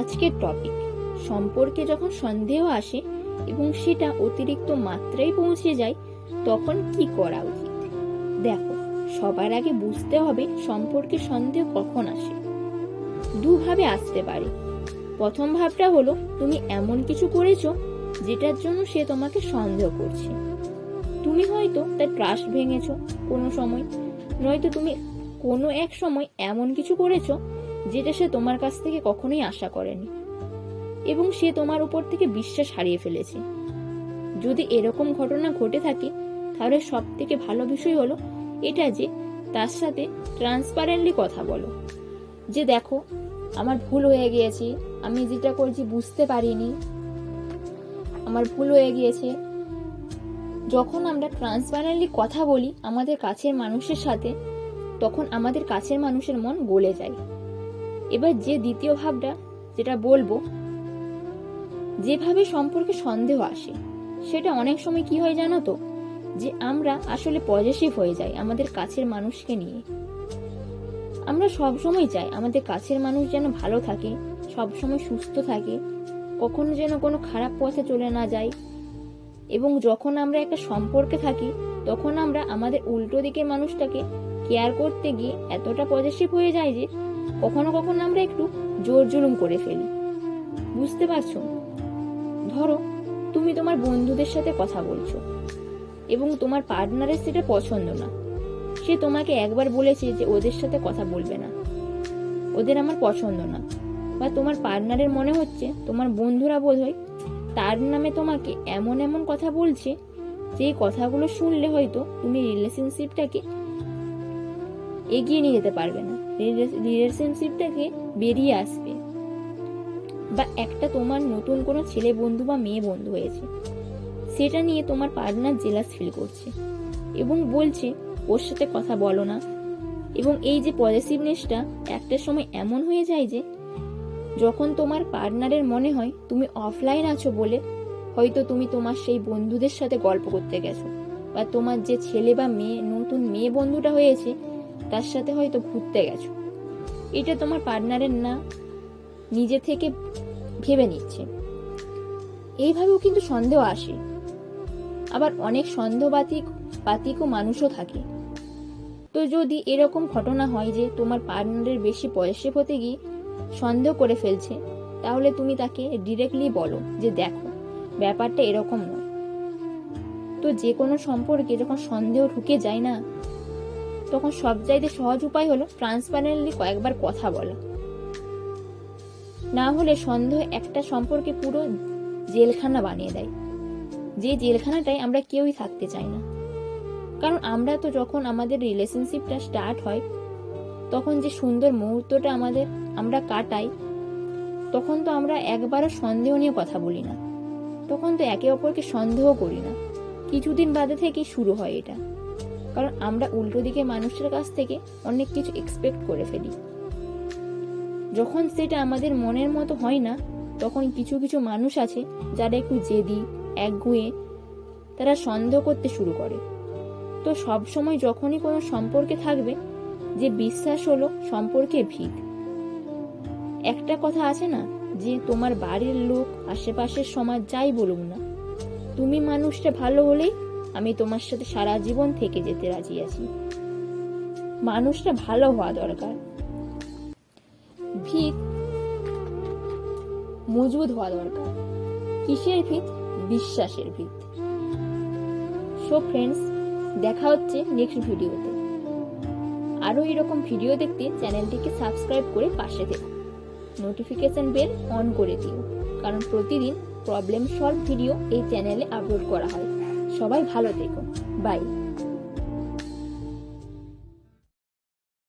আজকের টপিক সম্পর্কে যখন সন্দেহ আসে এবং সেটা অতিরিক্ত মাত্রায় পৌঁছে যায়, তখন কি করা উচিত? দেখো, সবার আগে বুঝতে হবে সম্পর্কে সন্দেহ কখন আসে। দুভাবে আসতে পারে। প্রথম ভাবটা হলো, তুমি এমন কিছু করেছ যেটার জন্য সে তোমাকে সন্দেহ করছে। তুমি হয়তো তার ট্রাস্ট ভেঙেছো কোনো সময়, নয়তো তুমি কোনো এক সময় এমন কিছু করেছ যেটা সে তোমার কাছ থেকে কখনোই আশা করেনি। এবং সে তোমার উপর থেকে বিশ্বাস হারিয়ে ফেলেছে। যদি এরকম ঘটনা ঘটে থাকে, তাহলে সব থেকে ভালো বিষয় হলো এটা যে, তার সাথে ট্রান্সপারেন্টলি কথা বলো। যে দেখো, আমার ভুল হয়ে গিয়েছে, আমি যেটা করছি বুঝতে পারিনি। আমার ভুল হয়ে গিয়েছে। যখন আমরা ট্রান্সপারেন্টলি কথা বলি আমাদের কাছের মানুষের সাথে, তখন আমাদের কাছের মানুষের মন গলে যায়। এবার যে দ্বিতীয় ভাবটা যেটা বলব, যেভাবে সম্পর্কে সন্দেহ আসে, সেটা অনেক সময় কি হয় জানো তো? যে আমরা আসলে পজিটিভ হয়ে যাই আমাদের কাছের মানুষকে নিয়ে। আমরা সব সময় চাই আমাদের কাছের মানুষ যেন ভালো থাকে, সব সময় সুস্থ থাকে, কখনো যেন কোনো খারাপ পথে চলে না যায় এবং যখন আমরা একটা সম্পর্কে থাকি, তখন আমরা আমাদের উল্টো দিকের মানুষটাকে কেয়ার করতে গিয়ে এতটা পজিটিভ হয়ে যায় যে কখনো কখনো আমরা একটু জোর জুলুম করে ফেলি। বুঝতে পারছ? ধরো, তুমি তোমার বন্ধুদের সাথে কথা বলছো এবং তোমার পার্টনারের সেটা পছন্দ না। সে তোমাকে একবার বলেছে যে ওদের সাথে কথা বলবে না। ওদের আমার পছন্দ না। বা তোমার পার্টনারের মনে হচ্ছে, তোমার বন্ধুরা বোধ হয় তার নামে তোমাকে এমন এমন কথা বলছে যে কথাগুলো শুনলে হয়তো তুমি রিলেশনশিপটাকে এগিয়ে নিয়ে যেতে পারবে না। রিলেশনশিপটাকে বেরিয়ে আসবে। বা একটা তোমার নতুন কোনো ছেলে বন্ধু বা মেয়ে বন্ধু হয়েছে। সেটা নিয়ে তোমার পার্টনার জেলাস ফিল করছে এবং বলছে, ওর সাথে কথা বলো না। এবং এই যে পজিটিভনেসটা একটা সময় এমন হয়ে যায় যে, যখন তোমার পার্টনারের মনে হয়, তুমি অফলাইন আছো বলে হয়তো তুমি তোমার সেই বন্ধুদের সাথে গল্প করতে গেছো বা তোমার যে ছেলে বা মেয়ে, নতুন মেয়ে বন্ধুটা হয়েছে তার সাথে হয়তো ঘুরতে গেছো। এটা তোমার পার্টনারের না, নিজে থেকে ভেবে নিচ্ছে। এইভাবেও কিন্তু সন্দেহ আসে। আবার অনেক সন্দেহবাতিক, বাতিকও মানুষও থাকে। তো যদি এরকম ঘটনা হয় যে তোমার পার্টনারের বেশি পয়সে হতে গিয়ে সন্দেহ করে ফেলছে, তাহলে তুমি তাকে ডিরেক্টলি বলো যে দেখো, ব্যাপারটা এরকম নয়। তো যে কোনো সম্পর্কে যখন সন্দেহ ঢুকে যায় না তখন সব সবচাইতে সহজ উপায় হলো ট্রান্সপারেন্টলি কয়েকবার কথা বলা। না হলে সন্দেহ একটা সম্পর্কে পুরো জেলখানা বানিয়ে দেয়। যে জেলখানাটায় আমরা কেউই থাকতে চাই না। কারণ আমরা তো যখন আমাদের রিলেশনশিপটা স্টার্ট হয়, তখন যে সুন্দর মুহূর্তটা আমাদের আমরা কাটাই, তখন তো আমরা একবারও সন্দেহ নিয়ে কথা বলি না। তখন তো একে অপরকে সন্দেহ করি না। কিছুদিন বাদে থেকেই শুরু হয় এটা। কারণ আমরা উল্টো দিকে মানুষের কাছ থেকে অনেক কিছু এক্সপেক্ট করে ফেলি। যখন সেটা আমাদের মনের মতো হয় না, তখন কিছু কিছু মানুষ আছে যারা একটু জেদি, একগুয়ে, তারা সন্দেহ করতে শুরু করে। তো সব সময় যখনই কোনো সম্পর্কে থাকবে, যে বিশ্বাস হলো সম্পর্কে ভিত। একটা কথা আছে না, যে তোমার বাড়ির লোক, আশেপাশের সমাজ যাই বলুক না, তুমি মানুষটা ভালো হলেই আমি তোমার সাথে সারা জীবন থেকে যেতে রাজি আছি। মানুষটা ভালো হওয়া দরকার। ভিত মজবুত হওয়া দরকার। কিসের ভিত? বিশ্বাসের ভিত। সো ফ্রেন্ডস দেখা হচ্ছে নেক্সট ভিডিওতে আরও এরকম ভিডিও দেখতে চ্যানেলটিকে সাবস্ক্রাইব করে পাশে থেকো। নোটিফিকেশন বেল অন করে দিও। কারণ প্রতিদিন প্রবলেম সলভ ভিডিও এই চ্যানেলে আপলোড করা হয়। সবাই ভালো থেকো। বাই